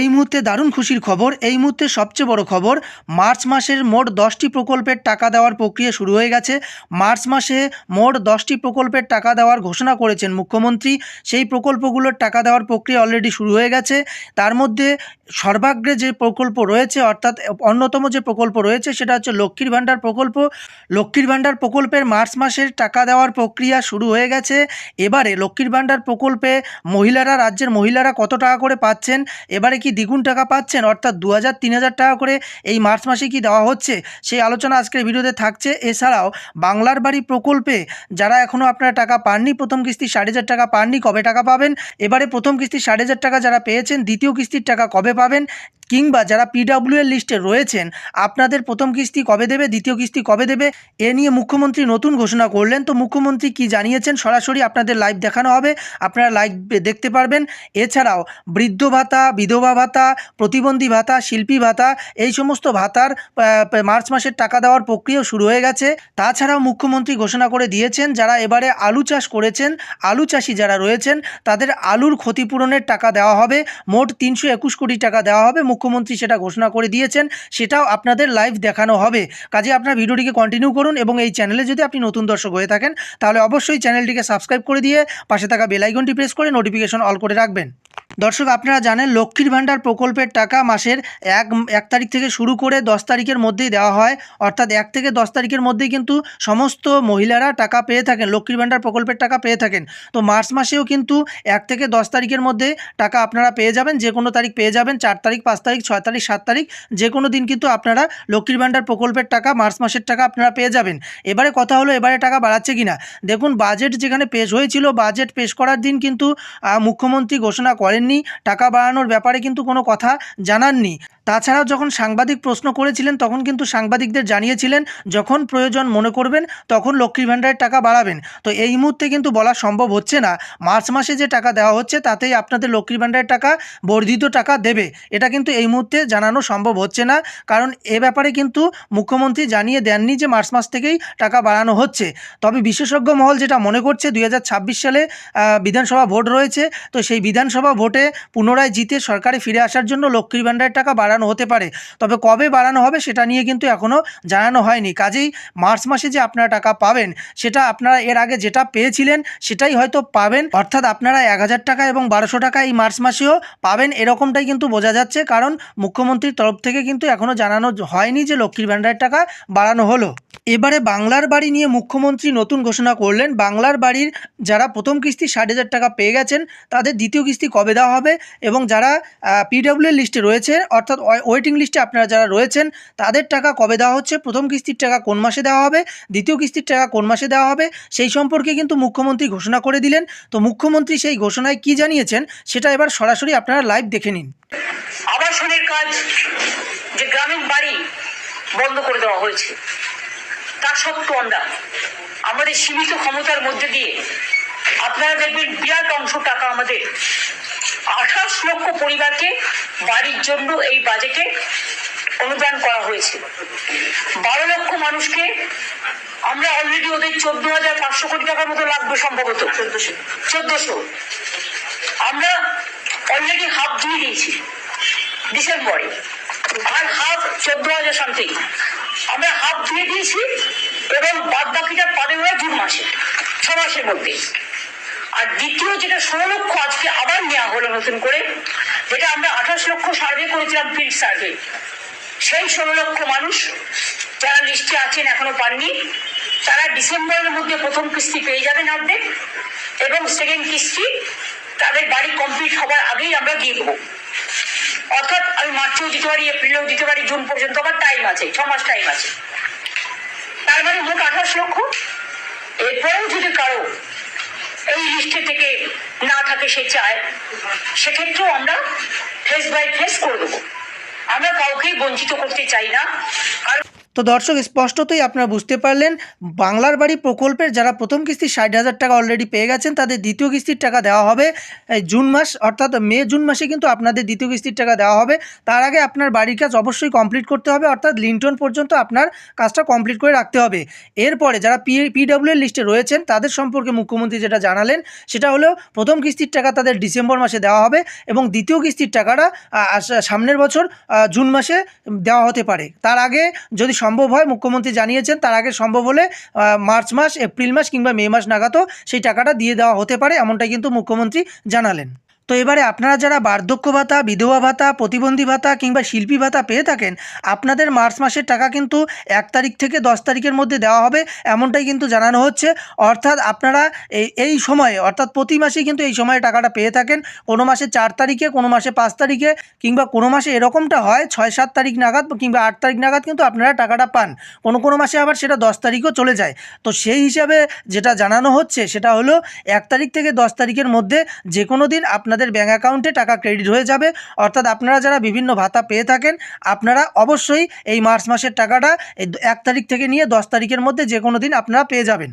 এই মুহূর্তে দারুণ খুশির খবর। এই মুহূর্তে সবচেয়ে বড় খবর, মার্চ মাসের মোট দশটি প্রকল্পের টাকা দেওয়ার প্রক্রিয়া শুরু হয়ে গেছে। মার্চ মাসে মোট দশটি প্রকল্পের টাকা দেওয়ার ঘোষণা করেছেন মুখ্যমন্ত্রী। সেই প্রকল্পগুলোর টাকা দেওয়ার প্রক্রিয়া অলরেডি শুরু হয়ে গেছে। তার মধ্যে সর্বাগ্রে যে প্রকল্প রয়েছে, অর্থাৎ অন্যতম যে প্রকল্প রয়েছে, সেটা হচ্ছে লক্ষ্মীর ভাণ্ডার প্রকল্প। লক্ষ্মীর ভাণ্ডার প্রকল্পের মার্চ মাসের টাকা দেওয়ার প্রক্রিয়া শুরু হয়ে গেছে। এবারে লক্ষ্মীর ভাণ্ডার প্রকল্পে মহিলারা, রাজ্যের মহিলারা কত টাকা করে পাচ্ছেন? এবারে কি দ্বিগুণ টাকা পাচ্ছেন? অর্থাৎ দু হাজার তিন হাজার টাকা করে এই মার্চ মাসে কি দেওয়া হচ্ছে? সেই আলোচনা আজকের ভিডিওতে থাকছে। এছাড়াও বাংলার বাড়ি প্রকল্পে যারা এখনও আপনারা টাকা পাননি, প্রথম কিস্তি সাড়ে হাজার টাকা পাননি, কবে টাকা পাবেন? এবারে প্রথম কিস্তি সাড়ে হাজার টাকা যারা পেয়েছেন, দ্বিতীয় কিস্তির টাকা কবে পাবেন? কিংবা যারা পিডাব্লিউ এর লিস্টে রয়েছেন, আপনাদের প্রথম কিস্তি কবে দেবে, দ্বিতীয় কিস্তি কবে দেবে, এ নিয়ে মুখ্যমন্ত্রী নতুন ঘোষণা করলেন। তো মুখ্যমন্ত্রী কি জানিয়েছেন সরাসরি আপনাদের লাইভ দেখানো হবে। আপনারা লাইভ দেখতে পারবেন। এছাড়াও বৃদ্ধ ভাতা, বিধবা ভাতা, প্রতিবন্ধী ভাতা, শিল্পী ভাতা, এই সমস্ত ভাতার মার্চ মাসের টাকা দেওয়ার প্রক্রিয়াও শুরু হয়ে গেছে। তাছাড়াও মুখ্যমন্ত্রী ঘোষণা করে দিয়েছেন, যারা এবারে আলু চাষ করেছেন, আলু চাষি যারা রয়েছেন, তাদের আলুর ক্ষতিপূরণের টাকা দেওয়া হবে। মোট তিনশো একুশ কোটি টাকা দেওয়া হবে মুখ্যমন্ত্রী সেটা ঘোষণা করে দিয়েছেন, সেটাও আপনাদের লাইভ দেখানো হবে। কাজে আপনার ভিডিওটিকে কন্টিনিউ করুন এবং এই চ্যানেলে যদি আপনি নতুন দর্শক হয়ে থাকেন, তাহলে অবশ্যই চ্যানেলটিকে সাবস্ক্রাইব করে দিয়ে পাশে থাকা বেলাইকনটি প্রেস করে নোটিফিকেশন অল করে রাখবেন। দর্শক, আপনারা জানেন লক্ষ্মীর ভাণ্ডার প্রকল্পের টাকা মাসের এক এক তারিখ থেকে শুরু করে দশ তারিখের মধ্যেই দেওয়া হয়। অর্থাৎ এক থেকে দশ তারিখের মধ্যেই কিন্তু সমস্ত মহিলারা টাকা পেয়ে থাকেন, লক্ষ্মীর ভাণ্ডার প্রকল্পের টাকা পেয়ে থাকেন। তো মার্চ মাসেও কিন্তু এক থেকে দশ তারিখের মধ্যে টাকা আপনারা পেয়ে যাবেন, যে কোনো তারিখ পেয়ে যাবেন, চার তারিখ, পাঁচ তারিখ, ছয় তারিখ, সাত তারিখ, যে কোনো দিন কিন্তু আপনারা লক্ষ্মীর ভাণ্ডার প্রকল্পের টাকা মার্চ মাসের টাকা আপনারা পেয়ে যাবেন। এবারে কথা হলো, এবারে টাকা বাড়াচ্ছে কিনা? দেখুন, বাজেট যেখানে পেশ হয়েছিল, বাজেট পেশ করার দিন কিন্তু মুখ্যমন্ত্রী ঘোষণা করেননি টাকা বাড়ানোর ব্যাপারে কিন্তু কোনো কথা জানাননি। তাছাড়াও যখন সাংবাদিক প্রশ্ন করেছিলেন, তখন কিন্তু সাংবাদিকদের জানিয়েছিলেন, যখন প্রয়োজন মনে করবেন, তখন লক্ষ্মীর ভাণ্ডারের টাকা বাড়াবেন। তো এই মুহূর্তে কিন্তু বলা সম্ভব হচ্ছে না। মার্চ মাসে যে টাকা দেওয়া হচ্ছে, তাতেই আপনাদের লক্ষ্মীর ভাণ্ডারের টাকা বর্ধিত টাকা দেবে। এটা কিন্তু এই মুহূর্তে জানানো সম্ভব হচ্ছে না। কারণ এ ব্যাপারে কিন্তু মুখ্যমন্ত্রী জানিয়ে দেননি যে মার্চ মাস থেকেই টাকা বাড়ানো হচ্ছে। তবে বিশেষজ্ঞ মহল যেটা মনে করছে, দুই হাজার ছাব্বিশ সালে বিধানসভা ভোট রয়েছে। তো সেই বিধানসভা ভোটে পুনরায় জিতে সরকারে ফিরে আসার জন্য লক্ষ্মীর ভাণ্ডারের টাকা বাড়ানো হতে পারে। তবে কবে বাড়ানো হবে সেটা নিয়ে কিন্তু এখনও জানানো হয়নি। কাজেই মার্চ মাসে যে আপনারা টাকা পাবেন, সেটা আপনারা এর আগে যেটা পেয়েছিলেন, সেটাই হয়তো পাবেন। অর্থাৎ আপনারা এক হাজার টাকা এবং বারোশো টাকা এই মার্চ মাসেও পাবেন, এরকমটাই কিন্তু বোঝা যাচ্ছে। কারণ মুখ্যমন্ত্রীর তরফ থেকে কিন্তু এখনও জানানো হয়নি যে লক্ষ্মীর ভাণ্ডারের টাকা বাড়ানো হলো। এবারে বাংলার বাড়ি নিয়ে মুখ্যমন্ত্রী নতুন ঘোষণা করলেন। বাংলার বাড়ির যারা প্রথম কিস্তি ষাট হাজার টাকা পেয়ে গেছেন, তাদের দ্বিতীয় কিস্তি কবে দেওয়া হবে? এবং যারা পিডব্লিউ লিস্টে রয়েছে, অর্থাৎ ওয়েটিং লিস্টে আপনারা যারা রয়েছেন, তাদের টাকা কবে দেওয়া হচ্ছে? প্রথম কিস্তির টাকা কোন মাসে দেওয়া হবে? দ্বিতীয় কিস্তির টাকা কোন মাসে দেওয়া হবে? সেই সম্পর্কে কিন্তু মুখ্যমন্ত্রী ঘোষণা করে দিলেন। তো মুখ্যমন্ত্রী সেই ঘোষণায় কি জানিয়েছেন, সেটা এবার সরাসরি আপনারা লাইভ দেখে নিন। আবাসনের কাজ যে গ্রামীণ বাড়ি বন্ধ করে দেওয়া হয়েছে, তা সত্ত্বেও আমরা, আমাদের সীমিত ক্ষমতার মধ্যে দিয়ে আপনারা দেখবেন বিরাট অংশ টাকা আমাদের আঠাশ লক্ষ পরিবারকে বাড়ির জন্য এই বাজেটে অনুদান করা হয়েছে বারো লক্ষ মানুষকে আমরা অলরেডি ওদের চোদ্দ হাজার পাঁচশো কোটি টাকার মতো লাগবে সম্ভবত। চোদ্দশো। চোদ্দশো। আমরা অলরেডি হাফ দিয়ে দিয়েছি। ডিসেম্বরে। আর হাফ চোদ্দ হাজার সামথিং আমরা হাফ দিয়ে দিয়েছি এবং বাদ বাকিটা পাবে ওরা জুন মাসে ছ মাসের মধ্যে। আর দ্বিতীয় যেটা ষোলো লক্ষ আজকে আবার নেওয়া হলো নতুন করে, যেটা আমরা আঠাশ লক্ষ সার্ভে করেছিলাম ফিল্ড সার্ভে সেই ষোলো লক্ষ মানুষ যারা লিস্টে আছেন এখনও পাননি, তারা ডিসেম্বরের মধ্যে প্রথম কিস্তি পেয়ে যাবেন অর্ধেক এবং সেকেন্ড কিস্তি তাদের বাড়ি কমপ্লিট হবার আগেই আমরা দিয়ে দেবো। অর্থাৎ আমি মার্চেও দিতে পারি, এপ্রিলেও দিতে পারি, জুন পর্যন্ত আমার টাইম আছে, ছ মাস টাইম আছে। তার মানে মোট আঠাশ লক্ষ। এরপরেও যদি কারও এই লিস্টে থেকে না থাকে সে চায়। সেক্ষেত্রেও আমরা ফেস বাই ফেস করে দেবো। আমরা কাউকেই বঞ্চিত করতে চাই না। আর তো দর্শক, স্পষ্টতই আপনারা বুঝতে পারলেন, বাংলার বাড়ি প্রকল্পের যারা প্রথম কিস্তি ষাট হাজার টাকা অলরেডি পেয়ে গেছেন, তাদের দ্বিতীয় কিস্তির টাকা দেওয়া হবে জুন মাস, অর্থাৎ মে, জুন মাসে কিন্তু আপনাদের দ্বিতীয় কিস্তির টাকা দেওয়া হবে। তার আগে আপনার বাড়ির কাজ অবশ্যই কমপ্লিট করতে হবে, অর্থাৎ লিন্টন পর্যন্ত আপনার কাজটা কমপ্লিট করে রাখতে হবে। এরপরে যারা পি পিডব্লিউ লিস্টে রয়েছেন, তাদের সম্পর্কে মুখ্যমন্ত্রী যেটা জানালেন, সেটা হলো প্রথম কিস্তির টাকা তাদের ডিসেম্বর মাসে দেওয়া হবে এবং দ্বিতীয় কিস্তির টাকাটা সামনের বছর জুন মাসে দেওয়া হতে পারে। তার আগে যদি সম্ভব হয়, মুখ্যমন্ত্রী জানিয়েছেন তার আগে সম্ভব হলে মার্চ মাস, এপ্রিল মাস কিংবা মে মাস নাগাদও সেই টাকাটা দিয়ে দেওয়া হতে পারে, এমনটাই কিন্তু মুখ্যমন্ত্রী জানালেন। তো এবারে আপনারা যারা বার্ধক্য ভাতা, বিধবা ভাতা, প্রতিবন্ধী ভাতা কিংবা শিল্পী ভাতা পেয়ে থাকেন, আপনাদের মার্চ মাসের টাকা কিন্তু এক তারিখ থেকে দশ তারিখের মধ্যে দেওয়া হবে এমনটাই কিন্তু জানানো হচ্ছে। অর্থাৎ আপনারা এই এই সময়ে, অর্থাৎ প্রতি মাসেই কিন্তু এই সময়ে টাকাটা পেয়ে থাকেন। কোনো মাসে চার তারিখে, কোনো মাসে পাঁচ তারিখে কিংবা কোনো মাসে এরকমটা হয়, ছয়, সাত তারিখ নাগাদ কিংবা আট তারিখ নাগাদ কিন্তু আপনারা টাকাটা পান। কোনো কোনো মাসে আবার সেটা দশ তারিখও চলে যায়। তো সেই হিসাবে যেটা জানানো হচ্ছে সেটা হলো এক তারিখ থেকে দশ তারিখের মধ্যে যে কোনো দিন আপনাদের ব্যাঙ্ক অ্যাকাউন্টে টাকা ক্রেডিট হয়ে যাবে। অর্থাৎ আপনারা যারা বিভিন্ন ভাতা পেয়ে থাকেন, আপনারা অবশ্যই এই মার্চ মাসের টাকাটা এক তারিখ থেকে নিয়ে দশ তারিখের মধ্যে যে কোনো দিন আপনারা পেয়ে যাবেন।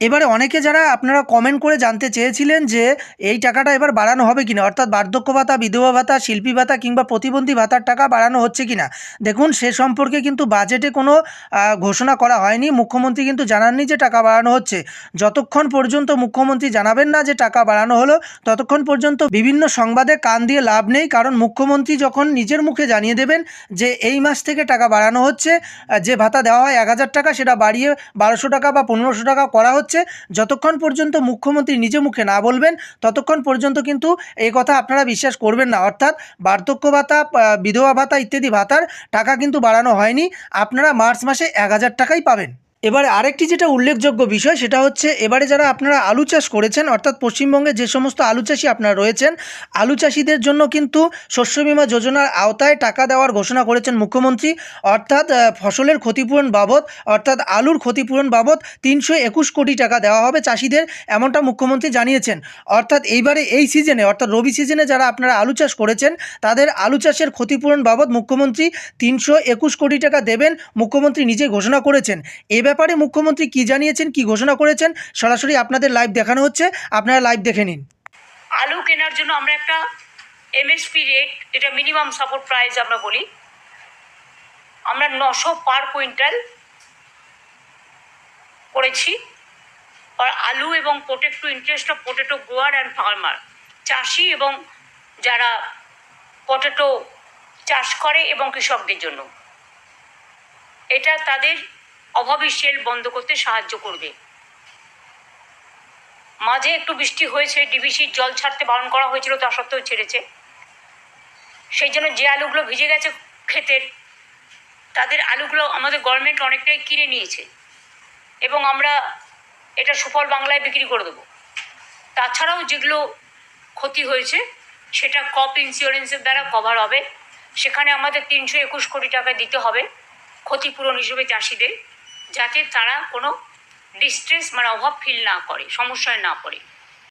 এবারে অনেকে যারা আপনারা কমেন্ট করে জানতে চেয়েছিলেন যে এই টাকাটা এবার বাড়ানো হবে কিনা, অর্থাৎ বার্ধক্য ভাতা, বিধবা ভাতা, শিল্পী ভাতা কিংবা প্রতিবন্ধী ভাতার টাকা বাড়ানো হচ্ছে কিনা, দেখুন সে সম্পর্কে কিন্তু বাজেটে কোনো ঘোষণা করা হয়নি। মুখ্যমন্ত্রী কিন্তু জানাননি যে টাকা বাড়ানো হচ্ছে। যতক্ষণ পর্যন্ত মুখ্যমন্ত্রী জানাবেন না যে টাকা বাড়ানো হলো, ততক্ষণ পর্যন্ত বিভিন্ন সংবাদে কান দিয়ে লাভ নেই। কারণ মুখ্যমন্ত্রী যখন নিজের মুখে জানিয়ে দেবেন যে এই মাস থেকে টাকা বাড়ানো হচ্ছে যে ভাতা দেওয়া হয় এক হাজার টাকা, সেটা বাড়িয়ে বারোশো টাকা বা পনেরোশো টাকা করা হচ্ছে যতক্ষণ পর্যন্ত মুখ্যমন্ত্রী নিজে মুখে না বলবেন, ততক্ষণ পর্যন্ত কিন্তু এই কথা আপনারা বিশ্বাস করবেন না। অর্থাৎ বার্ধক্য ভাতা বিধবা ভাতা ইত্যাদি ভাতার টাকা কিন্তু বাড়ানো হয়নি। আপনারা মার্চ মাসে এক হাজার টাকাই পাবেন। এবারে আরেকটি যেটা উল্লেখযোগ্য বিষয়, সেটা হচ্ছে এবারে যারা আপনারা আলু চাষ করেছেন, অর্থাৎ পশ্চিমবঙ্গে যে সমস্ত আলু চাষি আপনারা রয়েছেন, আলু চাষিদের জন্য কিন্তু শস্য বীমা যোজনার আওতায় টাকা দেওয়ার ঘোষণা করেছেন মুখ্যমন্ত্রী। অর্থাৎ ফসলের ক্ষতিপূরণ বাবদ, অর্থাৎ আলুর ক্ষতিপূরণ বাবদ তিনশো একুশ কোটি টাকা দেওয়া হবে চাষিদের, এমনটা মুখ্যমন্ত্রী জানিয়েছেন। অর্থাৎ এইবারে এই সিজনে, অর্থাৎ রবি সিজনে যারা আপনারা আলু চাষ করেছেন, তাদের আলু চাষের ক্ষতিপূরণ বাবদ মুখ্যমন্ত্রী তিনশো একুশ কোটি টাকা দেবেন, মুখ্যমন্ত্রী নিজে ঘোষণা করেছেন। এ ব্যাপারে মুখ্যমন্ত্রী কি জানিয়েছেন, কি ঘোষণা করেছেন, সরাসরি আপনাদের লাইভ দেখানো হচ্ছে। আপনারা লাইভ দেখে নিন। আলু কেনার জন্য আমরা একটা এমএসপি রেট এটা মিনিমাম সাপোর্ট প্রাইস আমরা বলি। আমরা নশো পার কুইন্টাল করেছি। আর আলু এবং protect to interest of potato grower and farmer চাষি এবং যারা পটেটো চাষ করে এবং কৃষকদের জন্য। এটা তাদের অভাবী সেল বন্ধ করতে সাহায্য করবে। মাঝে একটু বৃষ্টি হয়েছে ডিবিসির জল ছাড়তে বারণ করা হয়েছিল, তা সত্ত্বেও ছেড়েছে। সেই জন্য যে আলুগুলো ভিজে গেছে ক্ষেতের, তাদের আলুগুলো আমাদের গভর্নমেন্ট অনেকটাই কিনে নিয়েছে। এবং আমরা এটা সুফল বাংলায় বিক্রি করে দেবো। তাছাড়াও যেগুলো ক্ষতি হয়েছে, সেটা কপ ইন্স্যুরেন্সের দ্বারা কভার হবে। সেখানে আমাদের তিনশো একুশ কোটি টাকা দিতে হবে, ক্ষতিপূরণ হিসেবে চাষিদের। যাতে তারা কোনো ডিস্ট্রেস মানে অভাব ফিল না করে সমস্যায় না পড়ে।